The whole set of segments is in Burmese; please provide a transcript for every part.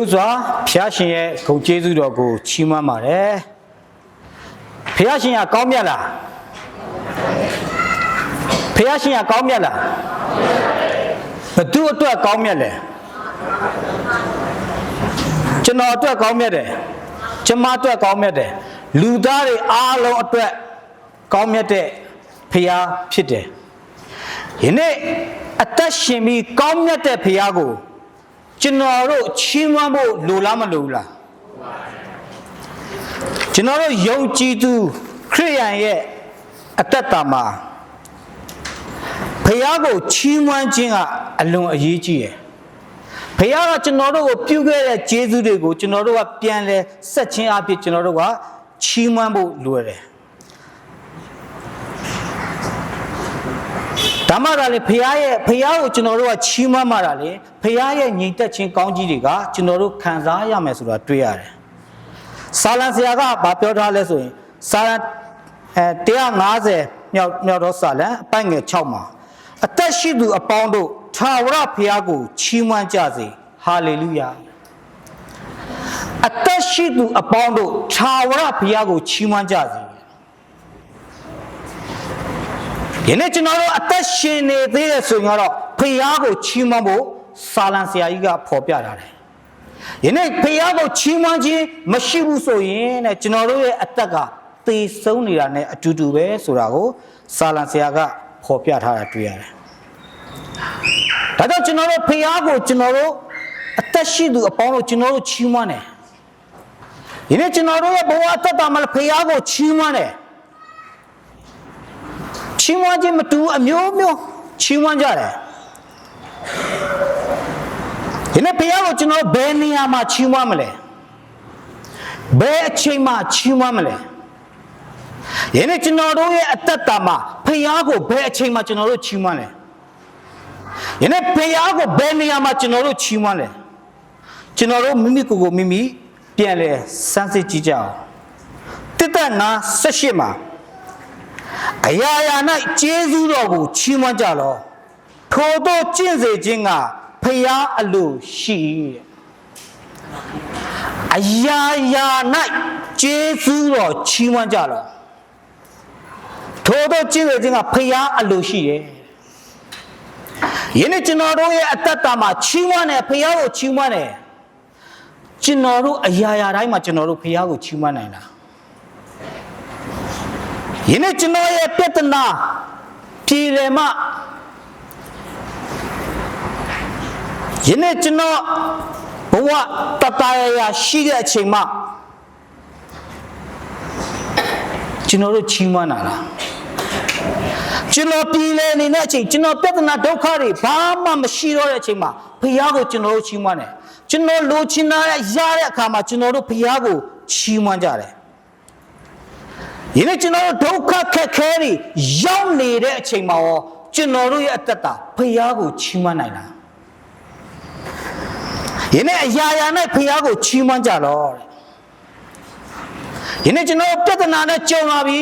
ဥစွာဖျားရှင်ရဲ့ဂုဏ်ကျေးဇူးတော်ကိုချီးမွမ်းပါတယ်ဖျားရှင်ကကောင်းမြတ်လားဖျားရှင်ကကောင်းမြတ်လားဘသူအတွက်ကောင်းမြတ်လဲကျွန်တော်အတွက်ကောင်းမြတ်တယ်ကျမအတွက်ကောင်းမြတ်တယ်လူသားတွေအားလုံးအတွက်ကောင်းမြတ်တဲ့ဖျားဖြစ်တယ်ယနေ့အသက်ရှင်ပြီးကောင်းမြတ်တဲ့ဖျားကို ကျွန်တော်တို့ချီးမွမ်းဖို့လိုလားမလိုဘူးလားကျွန်တော်တို့ယုံကြည်သူခရိယန်ရဲ့အသက်တာမှာဖခင်ကိုချီးမွမ်းခြင်းကအလွန်အရေးကြီးတယ်ဖခင်ကကျွန်တော်တို့ကိုပြုခဲ့တဲ့ကျေးဇူးတွေကိုကျွန်တော်တို့ကပြန်လဲဆက်ခြင်းအဖြစ်ကျွန်တော်တို့ကချီးမွမ်းဖို့လိုရတယ် ဒါမှသာလေဖရားရဲ့ဖရားကိုကျွန်တော်တို့ကချီးမွမ်းမှတာလေဖရားရဲ့ညီတက်ခြင်းကောင်းကြီးတွေကကျွန်တော်တို့ခံစားရမယ်ဆိုတာတွေ့ရတယ်။စာလံဆရာကဗာပြောထားလဲဆိုရင်စာလံအဲ150မြောက်မြောက်တော့စာလံအပိုင်ငယ်6မှာအသက်ရှိသူအပေါင်းတို့ထာဝရဖရားကိုချီးမွမ်းကြစေဟာလေလုယာအသက်ရှိသူအပေါင်းတို့ထာဝရဘုရားကိုချီးမွမ်းကြစေ ယနေ့ကျွန်တော်တို့အသက်ရှင်နေသေးတဲ့ဆိုရင်တော့ဖယားကိုချီးမွမ်းဖို့စာလံဆရာကြီးကဖော်ပြထားတယ်။ယနေ့ဖယားကိုချီးမွမ်းခြင်းမရှိဘူးဆိုရင်တဲ့ကျွန်တော်တို့ရဲ့အသက်ကသေဆုံးနေတာနဲ့အတူတူပဲဆိုတာကိုစာလံဆရာကဖော်ပြထားတာတွေ့ရတယ်။ဒါကြောင့်ကျွန်တော်တို့ဖယားကိုကျွန်တော်တို့အသက်ရှိသူအပေါင်းတို့ကျွန်တော်တို့ချီးမွမ်းတယ်။ယနေ့ကျွန်တော်တို့ရဲ့ဘဝအသက်တာမှာဖယားကိုချီးမွမ်းတယ်။ ချီးမွမ်းခြင်းမတူအမျိုးမျိုးချီးမွမ်းကြတယ်ဒီနေ့ဘုရားကိုကျွန်တော်ဘယ်နေရာမှာချီးမွမ်းမလဲဘယ်အချိန်မှာချီးမွမ်းမလဲယနေ့ကျွန်တော်တို့ရဲ့အသက်တာမှာဘုရားကိုဘယ်အချိန်မှာကျွန်တော်တို့ချီးမွမ်းလဲယနေ့ဘုရားကိုဘယ်နေရာမှာကျွန်တော်တို့ချီးမွမ်းလဲကျွန်တော်တို့မိမိကိုယ်ကိုမိမိပြန်လဲစမ်းစစ်ကြည့်ကြအောင်တစ်သက်ငါ18မှာ အရာရာ၌ကျေးဇူးတော်ကိုချီးမွမ်းကြလော့ထိုတို့ကျင့်စေခြင်းကဖျားအလိုရှိတဲ့အရာရာ၌ကျေးဇူးတော်ချီးမွမ်းကြလော့ထိုတို့ကျင့်စေခြင်းကဖျားအလိုရှိတယ်ယနေ့ကျွန်တော်တို့ရဲ့အသက်တာမှာချီးမွမ်းတယ်ဖျားကိုချီးမွမ်းတယ်ကျွန်တော်တို့အရာရာတိုင်းမှာကျွန်တော်တို့ဖျားကိုချီးမွမ်းနိုင်လား ယနေ့ကျွန်တော်ရဲ့ပြဿနာပြည်တယ်မှယနေ့ကျွန်တော်ဘဝတတရရရှိတဲ့အချိန်မှကျွန်တော်တို့ချီးမွမ်းတာလားကျွန်တော်ပြည်လဲနေတဲ့အချိန်ကျွန်တော်ပြဿနာဒုက္ခတွေဘာမှမရှိတော့တဲ့အချိန်မှာဘုရားကိုကျွန်တော်တို့ချီးမွမ်းတယ်ကျွန်တော်လိုချင်တာရတဲ့အခါမှာကျွန်တော်တို့ဘုရားကိုချီးမွမ်းကြတယ် ဒီနေ့ကျွန်တော်တို့ဒုက္ခခက်ခဲတွေရောက်နေတဲ့အချိန်မှာရောကျွန်တော်တို့ရဲ့အသက်တာဖျားကိုချီးမွမ်းနိုင်လားယနေ့အရာရာနဲ့ဖျားကိုချီးမွမ်းကြတော့တဲ့ယနေ့ကျွန်တော်တို့ပြဿနာနဲ့ကြုံလာပြီ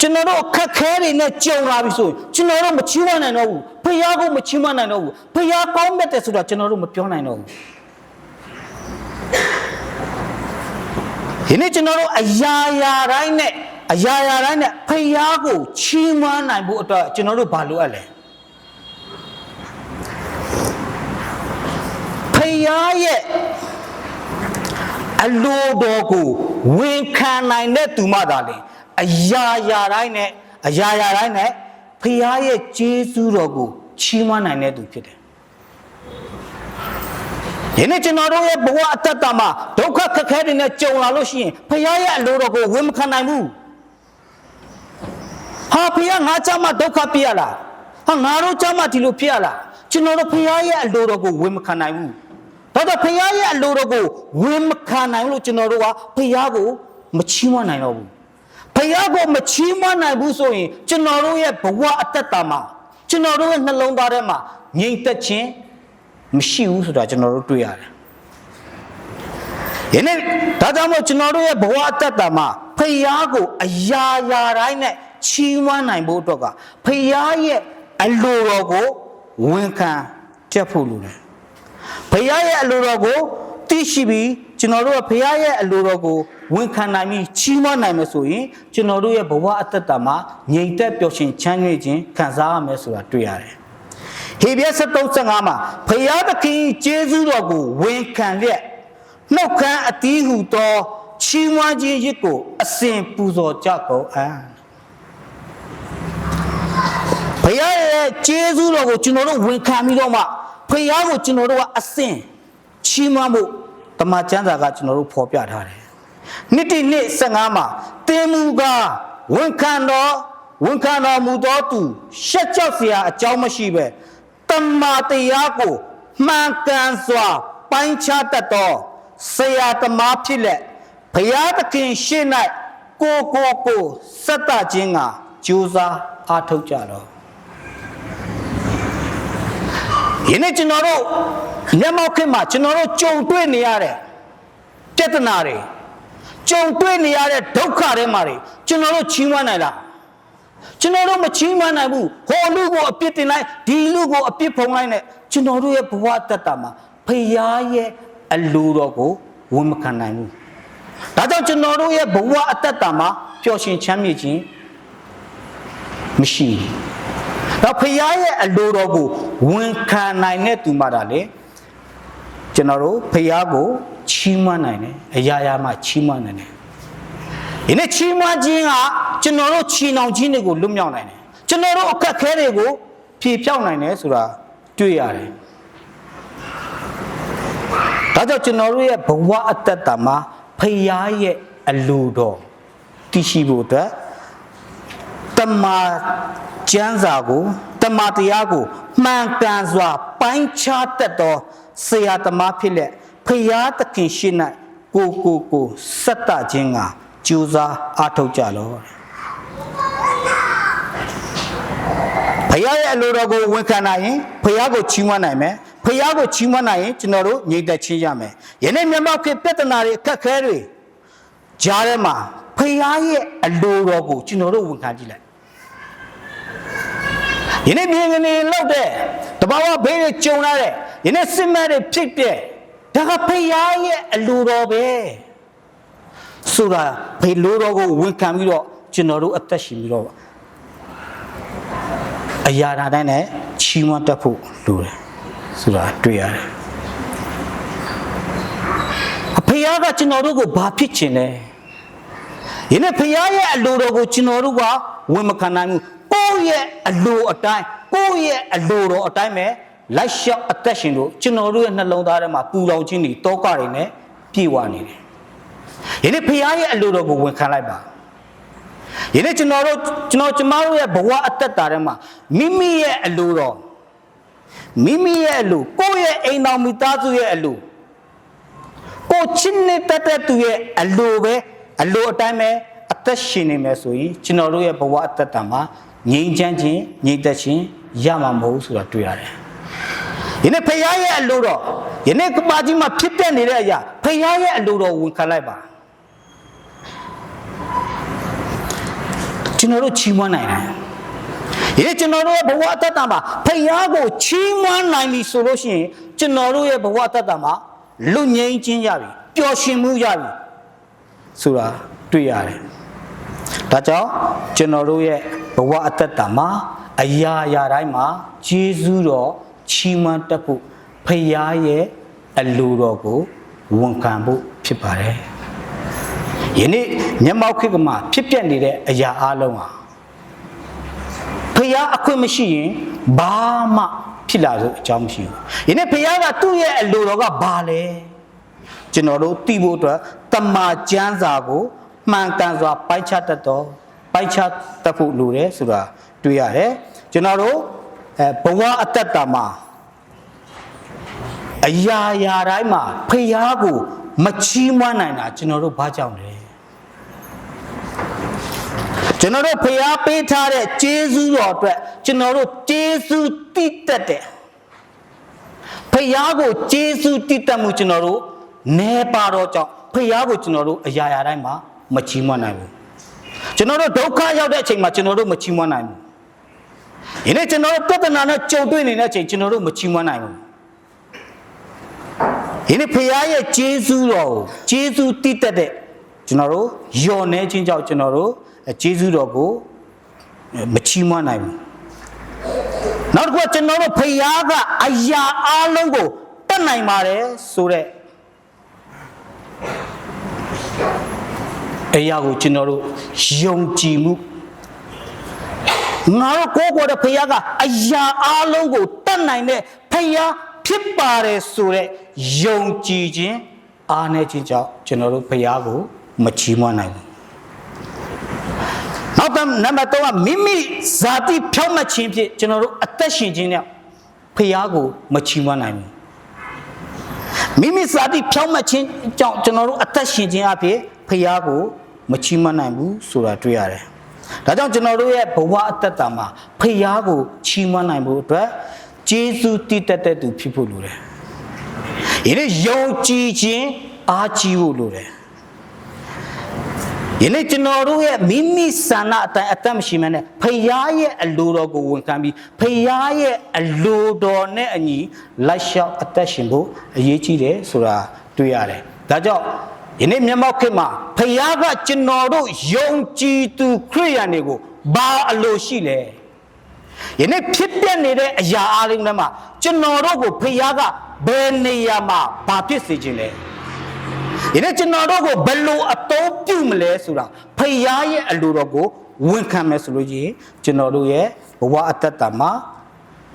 ကျွန်တော်တို့အခက်ခဲတွေနဲ့ကြုံလာပြီဆိုရင်ကျွန်တော်တို့မချီးမွမ်းနိုင်တော့ဘူးဖျားကိုမချီးမွမ်းနိုင်တော့ဘူးဖျားကောင်းမြတ်တယ်ဆိုတော့ကျွန်တော်တို့မပြောနိုင်တော့ဘူး ဒီနေ့ကျွန်တော်တို့အရာရာတိုင်းနဲ့အရာရာတိုင်းနဲ့ဖယားကိုချီးမွမ်းနိုင်ဖို့အတွက်ကျွန်တော်တို့ဘာလိုအပ်လဲဖယားရဲ့အလိုတော်ကိုဝန်ခံနိုင်တဲ့သူမှသာလေအရာရာတိုင်းနဲ့အရာရာတိုင်းနဲ့ဖယားရဲ့ကျေးဇူးတော်ကိုချီးမွမ်းနိုင်တဲ့သူဖြစ်တယ် ယနေ့ကျွန်တော်တို့ရဲ့ဘဝအတ္တတာမှာဒုက္ခခက်ခဲတွေနဲ့ကြုံလာလို့ရှိရင်ဖခင်ရဲ့အလိုတော်ကိုဝန်မခံနိုင်ဘူးဟာဖခင်ငါကြမှာဒုက္ခပြရလားဟာငါတို့ကြမှာဒီလိုဖြစ်ရလားကျွန်တော်တို့ဖခင်ရဲ့အလိုတော်ကိုဝန်မခံနိုင်ဘူးဒါတော့ဖခင်ရဲ့အလိုတော်ကိုဝန်မခံနိုင်လို့ကျွန်တော်တို့ကဖခင်ကိုမချီးမွမ်းနိုင်တော့ဘူးဖခင်ကိုမချီးမွမ်းနိုင်ဘူးဆိုရင်ကျွန်တော်တို့ရဲ့ဘဝအတ္တတာမှာကျွန်တော်တို့ရဲ့နှလုံးသားထဲမှာငြိမ်သက်ခြင်း မရှိဘူးဆိုတာကျွန်တော်တို့တွေ့ရတယ်။ယနေ့ဒါကြောင့်မို့ကျွန်တော်တို့ရဲ့ဘဝအတ္တတာမှာဖယားကိုအရာရာတိုင်းနဲ့ချီးမွမ်းနိုင်ဖို့အတွက်ကဖယားရဲ့အလိုတော်ကိုဝန်ခံချက်ဖို့လိုတယ်။ဖခင်ရဲ့အလိုတော်ကိုသိရှိပြီးကျွန်တော်တို့ကဖခင်ရဲ့အလိုတော်ကိုဝန်ခံနိုင်ပြီးချီးမွမ်းနိုင်မယ်ဆိုရင်ကျွန်တော်တို့ရဲ့ဘဝအသက်တာမှာငြိမ်သက်ပျော်ရွှင်ချမ်းမြေ့ခြင်းခံစားရမယ်ဆိုတာတွေ့ရတယ်။ ဟေဘရဲ73:15မှာဖခင်သခင်ကျေးဇူးတော်ကိုဝန်ခံလျက်နှုတ်ခမ်းအတီးဟုသောချီးမွမ်းခြင်းရစ်ကိုအစဉ်ပူဇော်ကြကုန်အံ့ဖခင်ရဲ့ကျေးဇူးတော်ကိုကျွန်တော်တို့ဝန်ခံပြီးတော့မှဖခင်ကိုကျွန်တော်တို့ကအစဉ်ချီးမွမ်းဖို့တမန်ကျမ်းစာကကျွန်တော်တို့ဖော်ပြထားတယ်။နှစ်တိနှစ်15မှာတင်းမူကားဝန်ခံတော်ဝန်ခံတော်မူသောသူရှက်ကြောက်เสียအကြောင်းမရှိပဲ တမန်တရားကိုမှန်ကန်စွာ ပိုင်းခြားတတ်သောဆရာသမားဖြစ်လက်ဘုရားသခင်ရှေ့၌ကိုကိုကိုစက်တခြင်းကကြိုးစားအားထုတ်ကြတော့ယနေ့ကျွန်တော်တို့မျက်မှောက်ခေတ်မှာကျွန်တော်တို့ကြုံတွေ့နေရတဲ့ပြဿနာတွေကြုံတွေ့နေရတဲ့ဒုက္ခတွေမှာတွေကျွန်တော်တို့ချီးမွမ်းနိုင်လား ကျွန်တော်တို့မချီးမွမ်းနိုင်ဘူးဟောလူကိုအပြစ်တင်လိုက်ဒီလူကိုအပြစ်ဖုံးလိုက်နဲ့ကျွန်တော်တို့ရဲ့ဘဝတက်တာမှာဖရာရဲ့အလိုတော်ကိုဝန်မခံနိုင်ဘူးဒါကြောင့်ကျွန်တော်တို့ရဲ့ဘဝအသက်တာမှာပျော်ရွှင်ချမ်းမြေ့ခြင်းမရှိဘူးတော့ဖခင်ရဲ့အလိုတော်ကိုဝန်ခံနိုင်တဲ့သူမှဒါလေကျွန်တော်တို့ဖခင်ကိုချီးမွမ်းနိုင်တယ်အရာရာမှာချီးမွမ်းနိုင်တယ် ဒီနေ့ချီးမွမ်းခြင်းကကျွန်တော်တို့ချီနှောင်ခြင်းတွေကိုလွတ်မြောက်နိုင်တယ်ကျွန်တော်တို့အခက်အခဲတွေကိုဖြေဖြောက်နိုင်တယ်ဆိုတာတွေ့ရတယ်ဒါကြောင့်ကျွန်တော်တို့ရဲ့ဘဝအတ္တတာမှာဖခင်ရဲ့အလိုတော်တည်ရှိဖို့အတွက်တမာကျမ်းစာကိုတမာတရားကိုမှန်ကန်စွာ ပိုင်းခြားတတ်သောဆရာသမားဖြစ်လက်ဖရာသခင်ရှိ၌ကိုကိုကိုစက်တခြင်းက ကြိုးစားအားထုတ်ကြလောတဲ့ဖရာရဲ့အလိုတော်ကိုဝန်ခံနိုင်ရင်ဖရာကိုချီးမွမ်းနိုင်မယ်ဖရာကိုချီးမွမ်းနိုင်ရင်ကျွန်တော်တို့ညီသက်ချင်းရမယ်ယနေ့မြတ်မောက်ခေတ်ပြဿနာတွေအခက်အခဲတွေကြားထဲမှာဖရာရဲ့အလိုတော်ကိုကျွန်တော်တို့ဝန်ခံကြည့်လိုက်ယနေ့မြင်ကနေလောက်တဲ့တဘာဝဘေးတွေကြုံလာတဲ့ယနေ့စစ်မှတ်တွေဖြစ်တဲ့ဒါကဖရာရဲ့အလိုတော်ပဲ ဆိုတာဖေလိုတော်ကိုဝန်ခံပြီးတော့ကျွန်တော်တို့အသက်ရှင်ပြီးတော့အရာဓာတ်တိုင်းနဲ့ချီးမွမ်းတတ်ဖို့လိုတယ်ဆိုတာတွေ့ရတယ်အဖေကကျွန်တော်တို့ကိုဘာဖြစ်ချင်လဲယနေ့ဖခင်ရဲ့အလိုတော်ကိုကျွန်တော်တို့ကဝန်မခံနိုင်ဘူးကိုယ့်ရဲ့အလိုအတိုင်းကိုယ့်ရဲ့အလိုတော်အတိုင်းပဲလိုက်လျှောက်အသက်ရှင်လို့ကျွန်တော်တို့ရဲ့နှလုံးသားထဲမှာပူလောင်ခြင်းတွေတောကတွေနဲ့ပြေဝနေတယ် ယနေ့ဖခင်ရဲ့အလိုတော်ကိုဝန်ခံလိုက်ပါယနေ့ကျွန်တော်တို့ကျွန်တော်ကျမတို့ရဲ့ဘဝအသက်တာထဲမှာမိမိရဲ့အလိုတော်မိမိရဲ့အလိုကိုယ့်ရဲ့အိမ်တော်မိသားစုရဲ့အလိုကိုချင်းနေတတ်တဲ့သူရဲ့အလိုပဲအလိုအတိုင်းပဲအသက်ရှင်နေမယ်ဆိုရင်ကျွန်တော်တို့ရဲ့ဘဝအသက်တာမှာငြိမ်းချမ်းခြင်းငြိမ်သက်ခြင်းရမှာမဟုတ်ဘူးဆိုတာတွေ့ရတယ်။ယနေ့ဖခင်ရဲ့အလိုတော်ယနေ့ကမ္ဘာကြီးမှာဖြစ်ပျက်နေတဲ့အရာဖခင်ရဲ့အလိုတော်ဝန်ခံလိုက်ပါ ကျွန်တော်တို့ချီးမွမ်းနိုင်တယ်။ဒီနေ့ကျွန်တော်တို့ရဲ့ဘဝအသက်တာမှာဖခင်ကိုချီးမွမ်းနိုင်ပြီဆိုလို့ရှိရင်ကျွန်တော်တို့ရဲ့ဘဝအသက်တာမှာလူငြိမ်းခြင်းရပြီပျော်ရွှင်မှုရပြီဆိုတာတွေ့ရတယ်။ဒါကြောင့်ကျွန်တော်တို့ရဲ့ဘဝအသက်တာမှာအရာရာတိုင်းမှာဂျေဇုတော်ချီးမွမ်းတတ်ဖို့ဖခင်ရဲ့အလိုတော်ကိုဝန်ခံဖို့ဖြစ်ပါတယ်။ ယနေ့မျက်မှောက်ခေတ်ကမှာဖြစ်ပျက်နေတဲ့အရာအလုံးဟာဖះအခွင့်မရှိရင်ဘာမှဖြစ်လာလို့အကြောင်းမရှိဘူး။ဒီနေ့ဖះကသူ့ရဲ့အလိုတော်ကဘာလဲ။ကျွန်တော်တို့သိဖို့အတွက်တမာကျမ်းစာကိုမှန်ကန်စွာပိုင်းခြားတတ်တော့ပိုင်းခြားတတ်ဖို့လိုတယ်ဆိုတာတွေ့ရတယ်။ကျွန်တော်တို့အဲဘဝအတ္တတာမှာအရာရာတိုင်းမှာဖះကိုမချီးမွမ်းနိုင်တာကျွန်တော်တို့ဘာကြောင့်လဲ။ ကျွန်တော်တို့ဖျားပေးထားတဲ့ကျေးဇူးတော်အတွက်ကျွန်တော်တို့ကျေးဇူးတည်တတ်တယ်ဖျားကိုကျေးဇူးတည်တတ်မှုကျွန်တော်တို့နေပါတော့ကြောင့်ဖျားကိုကျွန်တော်တို့အရာရာတိုင်းမှာမချီးမွမ်းနိုင်ဘူးကျွန်တော်တို့ဒုက္ခရောက်တဲ့အချိန်မှာကျွန်တော်တို့မချီးမွမ်းနိုင်ဘူးဒီနေ့ကျွန်တော်တို့ပြဿနာနဲ့ကြုံတွေ့နေတဲ့အချိန်ကျွန်တော်တို့မချီးမွမ်းနိုင်ဘူးဒီနေ့ဖခင်ရဲ့ဂျေဇုတော်ကိုဂျေဇုတည်တတ်တဲ့ကျွန်တော်တို့ယော်နေခြင်းကြောင့်ကျွန်တော်တို့ အဲဂျေဇုတော်ကိုမချီးမွမ်းနိုင်ဘူးနောက်တစ်ခုကကျွန်တော်တို့ဖခင်ကအရာအလုံးကိုတတ်နိုင်ပါတယ်ဆိုတော့အရာကိုကျွန်တော်တို့ယုံကြည်မှုငါတို့ကိုယ်ပေါ်တဲ့ဖခင်ကအရာအလုံးကိုတတ်နိုင်တဲ့ဖခင်ဖြစ်ပါတယ်ဆိုတဲ့ယုံကြည်ခြင်းအားနဲ့ခြင်းကြောင့်ကျွန်တော်တို့ဖခင်ကိုမချီးမွမ်းနိုင်ဘူး နောက်တော့နံပါတ်3ကမိမိဇာတိဖြောင့်မတ်ခြင်းဖြင့်ကျွန်တော်တို့အသက်ရှင်ခြင်းနဲ့ဖခင်ကိုမချီးမွမ်းနိုင်ဘူးမိမိဇာတိဖြောင့်မတ်ခြင်းကြောင့်ကျွန်တော်တို့အသက်ရှင်ခြင်းအဖြစ်ဖခင်ကိုမချီးမွမ်းနိုင်ဘူးဆိုတာတွေ့ရတယ်ဒါကြောင့်ကျွန်တော်တို့ရဲ့ဘဝအသက်တာမှာဖခင်ကိုချီးမွမ်းနိုင်ဖို့အတွက်ဂျေဇုတည်တတ်တဲ့သူဖြစ်ဖို့လိုတယ်။ဒီနေ့ယုံကြည်ခြင်းအားကြီးဖို့လိုတယ်။ ယနေ့ကျွန်တော်တို့ရဲ့မိမိဆန္ဒအတိုင်းအသက်မရှိမနဲ့ဖခင်ရဲ့အလိုတော်ကိုဝန်ခံပြီးဖခင်ရဲ့အလိုတော်နဲ့အညီလိုက်လျှောက်အသက်ရှင်ဖို့အရေးကြီးတယ်ဆိုတာတွေ့ရတယ်။ဒါကြောင့်ယနေ့မျက်မှောက်ခေတ်မှာဖခင်ကကျွန်တော်တို့ယုံကြည်သူခရိယန်တွေကိုဘာအလိုရှိလဲ။ယနေ့ဖြစ်ပျက်နေတဲ့အရာအလုံးတွေမှာကျွန်တော်တို့ကိုဖခင်ကဘယ်နေရာမှာဘာဖြစ်စေခြင်းလဲ။ ဒီနေ့ကျွန်တော်တို့ကိုဘယ်လိုအသုံးပြုမလဲဆိုတာဖခင်ရဲ့အလိုတော်ကိုဝန်ခံမယ်ဆိုလို့ရှိရင်ကျွန်တော်တို့ရဲ့ဘဝအတ္တတာမှာ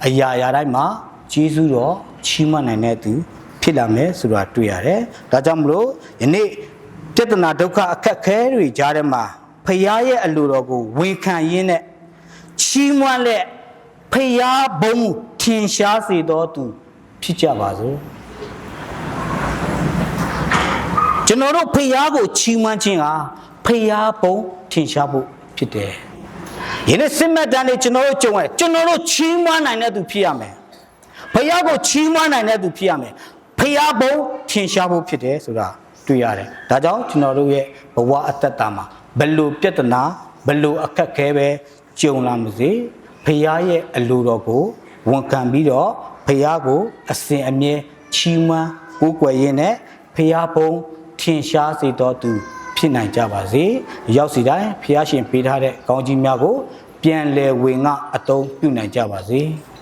အရာရာတိုင်းမှာဂျေဇုတော်ချီးမွမ်းနိုင်တဲ့သူဖြစ်လာမယ်ဆိုတာတွေ့ရတယ်။ဒါကြောင့်မလို့ယနေ့ပြဿနာဒုက္ခအခက်ခဲတွေကြားထဲမှာဖခင်ရဲ့အလိုတော်ကိုဝန်ခံရင်းနဲ့ချီးမွမ်းလက်ဖခင်ဘုံထင်ရှားစေတော်သူဖြစ်ကြပါစို့။ ကျွန်တော်တို့ဖျားကိုချီးမွမ်းခြင်းကဖျားပုံထင်ရှားဖို့ဖြစ်တယ်။ယနေ့စစ်မှတ်တမ်းတွေကျွန်တော်တို့ကြုံရတယ်ကျွန်တော်တို့ချီးမွမ်းနိုင်တဲ့သူဖြစ်ရမယ်။ဖျားကိုချီးမွမ်းနိုင်တဲ့သူဖြစ်ရမယ်။ဖျားပုံထင်ရှားဖို့ဖြစ်တယ်ဆိုတာတွေ့ရတယ်။ဒါကြောင့်ကျွန်တော်တို့ရဲ့ဘဝအတ္တတာမှာဘယ်လိုပြဿနာဘယ်လိုအခက်ခဲပဲကြုံလာမစေဖျားရဲ့အလိုတော်ကိုဝန်ခံပြီးတော့ဖျားကိုအစဉ်အမြဲချီးမွမ်းကိုးကွယ်ရင်းနဲ့ဖျားပုံ ထင်ရှားစေတော်သူဖြစ်နိုင်ကြပါစေရောက်စီတိုင်းဖျားရှင်ပေးထားတဲ့ကောင်းကြီးများကို ပြန်လည်ဝင်ငါအသုံးပြုနိုင်ကြပါစေ။